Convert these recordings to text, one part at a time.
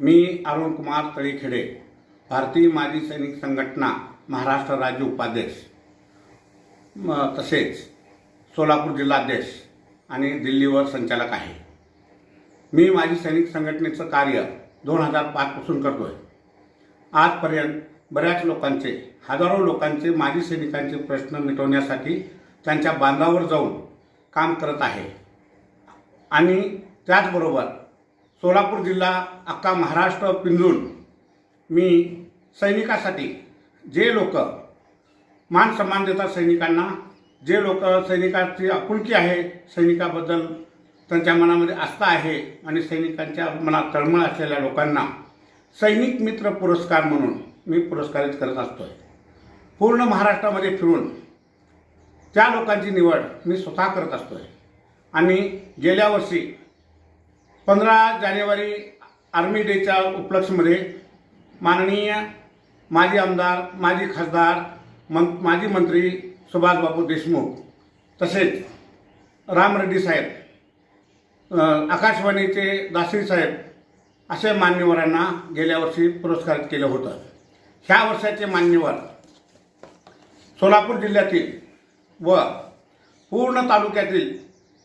मी अरुण कुमार तळीखेडे भारतीय माजी सैनिक संघटना महाराष्ट्र राज्य उपाध्यक्ष म- तसेच सोलापूर जिल्हाध्यक्ष आणि दिल्लीवर संचालक आहे. मी माझी सैनिक संघटनेचं कार्य दोन हजार पाचपासून करतो आहे आजपर्यंत बऱ्याच लोकांचे हजारो लोकांचे माजी सैनिकांचे प्रश्न मिटवण्यासाठी त्यांच्या बांधावर जाऊन काम करत आहे. आणि त्याचबरोबर सोलापूर जिल्हा अख्खा महाराष्ट्र पिंजून मी सैनिकासाठी जे लोक मान सन्मान देतात सैनिकांना जे लोक सैनिकाची आपुलकी आहे सैनिकाबद्दल त्यांच्या मनामध्ये आस्था आहे आणि सैनिकांच्या मनात तळमळ असलेल्या लोकांना सैनिक मित्र पुरस्कार म्हणून मी पुरस्कारित करत असतोय. पूर्ण महाराष्ट्रामध्ये फिरून त्या लोकांची निवड मी स्वतः करत असतोय. आणि गेल्या वर्षी पंधरा जानेवारी आर्मी डेच्या उपलक्षमध्ये माननीय माजी आमदार माजी खासदार मं माजी मंत्री सुभाषबाबू देशमुख तसेच राम रेड्डी साहेब आकाशवाणीचे दासरी साहेब असे मान्यवरांना गेल्या वर्षी पुरस्कारित केलं होतं. ह्या वर्षाचे मान्यवर सोलापूर जिल्ह्यातील व पूर्ण तालुक्यातील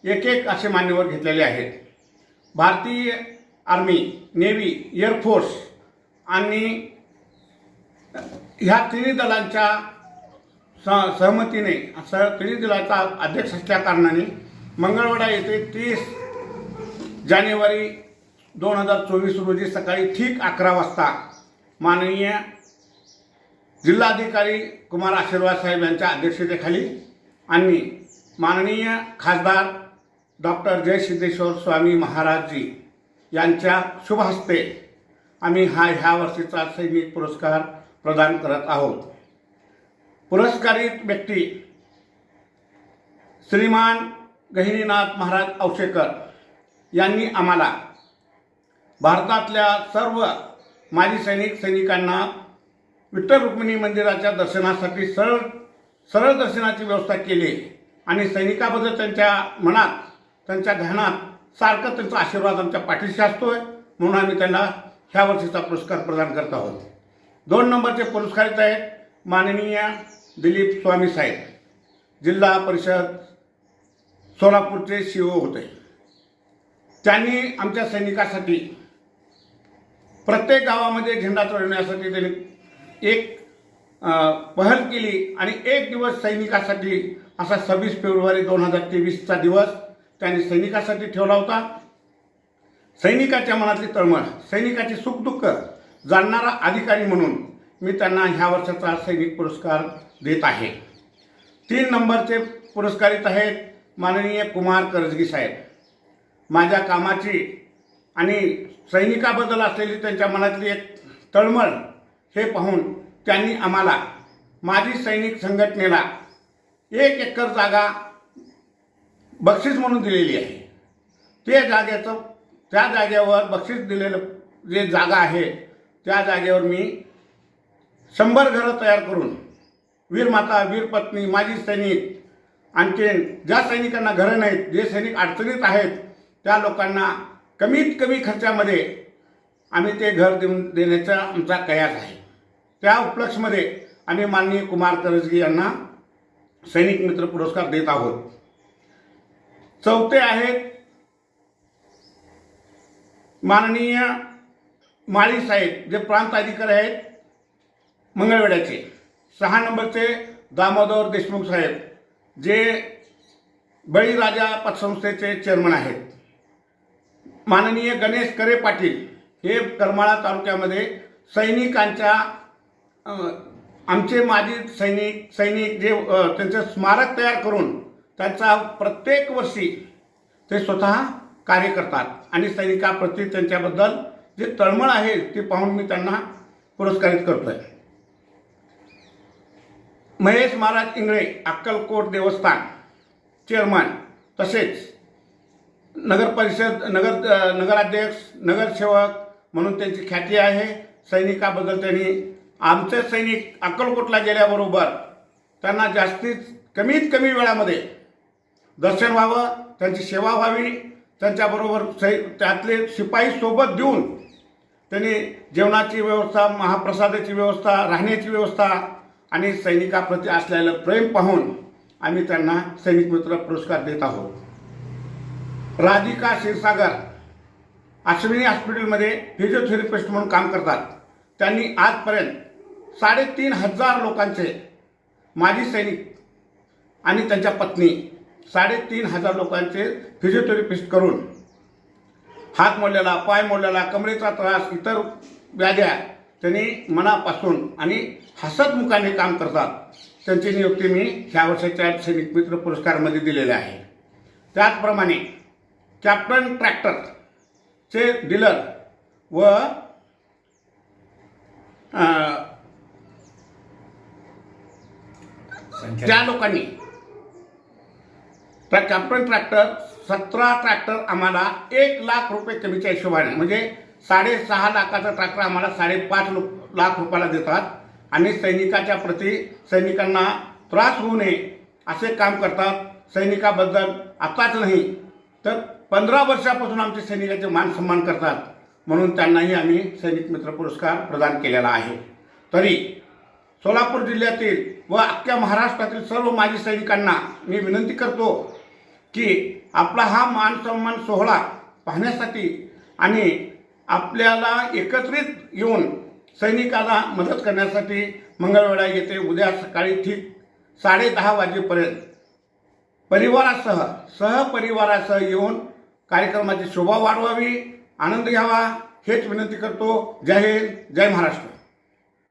एक एक असे मान्यवर घेतलेले आहेत. भारतीय आर्मी नेव्ही एअरफोर्स आणि ह्या तिन्ही दलांच्या स सहमतीने स तिन्ही दलाचा अध्यक्ष असल्याकारणाने कारणाने येथे तीस जानेवारी दोन हजार चोवीस रोजी सकाळी ठीक अकरा वाजता माननीय जिल्हाधिकारी कुमार आशीर्वाद साहेब यांच्या अध्यक्षतेखाली आणि माननीय खासदार डॉक्टर जय सिद्धेश्वर स्वामी महाराजजी यांच्या शुभ हस्ते आम्ही हा ह्या वर्षीचा सैनिक पुरस्कार प्रदान करत आहोत. पुरस्कारित व्यक्ती श्रीमान गहिनीनाथ महाराज औशेकर यांनी आम्हाला भारतातल्या सर्व माजी सैनिक सैनिकांना विठ्ठल रुक्मिणी मंदिराच्या दर्शनासाठी सरळ सरळ दर्शनाची व्यवस्था केली आणि सैनिकाबद्दल त्यांच्या मनात त्यांच्या ध्यानात सारखं त्यांचा आशीर्वाद आमच्या पाठीशी असतोय म्हणून आम्ही त्यांना ह्या वर्षीचा पुरस्कार प्रदान करत आहोत. दोन नंबरचे पुरस्कारित आहेत माननीय दिलीप स्वामी साहेब. जिल्हा परिषद सोलापूरचे सी होते. त्यांनी आमच्या सैनिकासाठी प्रत्येक गावामध्ये झेंडा चढवण्यासाठी त्यांनी एक पहल केली आणि एक दिवस सैनिकासाठी असा सव्वीस फेब्रुवारी दोन हजार तेवीसचा दिवस त्यांनी सैनिकासाठी ठेवला होता. सैनिकाच्या मनातली तळमळ सैनिकाची सुखदुःख जाणणारा अधिकारी म्हणून मी त्यांना ह्या वर्षाचा सैनिक पुरस्कार देत आहे. तीन नंबरचे पुरस्कारित आहेत माननीय कुमार करजगी साहेब. माझ्या कामाची आणि सैनिकाबद्दल असलेली त्यांच्या मनातली एक तळमळ हे पाहून त्यांनी आम्हाला माजी सैनिक संघटनेला एक एकर जागा बक्षीस म्हणून दिलेली आहे. ते जागेचं त्या जागेवर बक्षीस दिलेलं जे जागा आहे त्या जागेवर मी शंभर घरं तयार करून वीरमाता वीरपत्नी माजी सैनिक आणखीन ज्या सैनिकांना घरं नाहीत जे सैनिक अडचणीत आहेत त्या लोकांना कमीत कमी खर्चामध्ये आम्ही ते घर देऊन देण्याचा आमचा कयास आहे. त्या उपलक्षमध्ये आम्ही माननीय कुमार करजगी यांना सैनिक मित्र पुरस्कार देत आहोत. चौथे आहेत माननीय माळी साहेब जे प्रांत अधिकारी आहेत मंगळवेड्याचे. सहा नंबरचे दामोदर देशमुख साहेब जे बळीराजा पतसंस्थेचे चेअरमन आहेत. माननीय गणेश करे पाटील हे करमाळा तालुक्यामध्ये सैनिकांच्या आमचे माजी सैनिक सैनिक जे त्यांचं स्मारक तयार करून त्यांचा प्रत्येक वर्षी ते स्वतः कार्य करतात. आणि सैनिकाप्रती त्यांच्याबद्दल जे तळमळ आहे ती पाहून मी त्यांना पुरस्कारित करतोय. महेश महाराज इंगळे अक्कलकोट देवस्थान चेअरमन तसेच नगर परिषद नगर नगराध्यक्ष नगरसेवक म्हणून त्यांची ख्याती आहे. सैनिकाबद्दल त्यांनी आमचे सैनिक अक्कलकोटला गेल्याबरोबर त्यांना जास्तीत कमीत कमी वेळामध्ये दर्शन व्हावं त्यांची सेवा व्हावी त्यांच्याबरोबर सै त्यातले शिपाई सोबत देऊन त्यांनी जेवणाची व्यवस्था महाप्रसादाची व्यवस्था राहण्याची व्यवस्था आणि सैनिकाप्रती असलेलं प्रेम पाहून आम्ही त्यांना सैनिक मित्र पुरस्कार देत आहोत. राधिका क्षीरसागर अश्विनी हॉस्पिटलमध्ये फिजिओथेरपिस्ट म्हणून काम करतात. त्यांनी आजपर्यंत साडेतीन हजार लोकांचे माजी सैनिक आणि त्यांच्या पत्नी साडेतीन हजार लोकांचे फिजिओथेरपिस्ट करून हात मोडलेला पाय मोडलेला कमरेचा त्रास इतर व्याध्या त्यांनी मनापासून आणि हसतमुखाने काम करतात. त्यांची नियुक्ती मी ह्या वर्षाच्या सैनिक मित्र पुरस्कारमध्ये दिलेले आहे. त्याचप्रमाणे कॅप्टन ट्रॅक्टरचे डीलर व त्या लोकांनी ट्रॅ कॅम्पन ट्रॅक्टर सतरा ट्रॅक्टर आम्हाला एक लाख रुपये कमीच्या हिशोबाने म्हणजे साडेसहा लाखाचा ट्रॅक्टर आम्हाला साडेपाच लो लाख रुपयाला देतात. आणि सैनिकाच्या प्रती सैनिकांना त्रास होऊ नये असे काम करतात सैनिकाबद्दल. आताच नाही तर पंधरा वर्षापासून आमचे सैनिकाचे मान सन्मान करतात. म्हणून त्यांनाही आम्ही सैनिक मित्र पुरस्कार प्रदान केलेला आहे. तरी सोलापूर जिल्ह्यातील व अख्ख्या महाराष्ट्रातील सर्व माजी सैनिकांना मी विनंती करतो की आपला हा मान सन्मान सोहळा पाहण्यासाठी आणि आपल्याला एकत्रित येऊन सैनिकाला मदत करण्यासाठी मंगळवेढा येथे उद्या सकाळी ठीक साडेदहा वाजेपर्यंत परिवारासह सहपरिवारासह येऊन कार्यक्रमाची शोभा वाढवावी आनंद घ्यावा हेच विनंती करतो. जय हिंद जय महाराष्ट्र.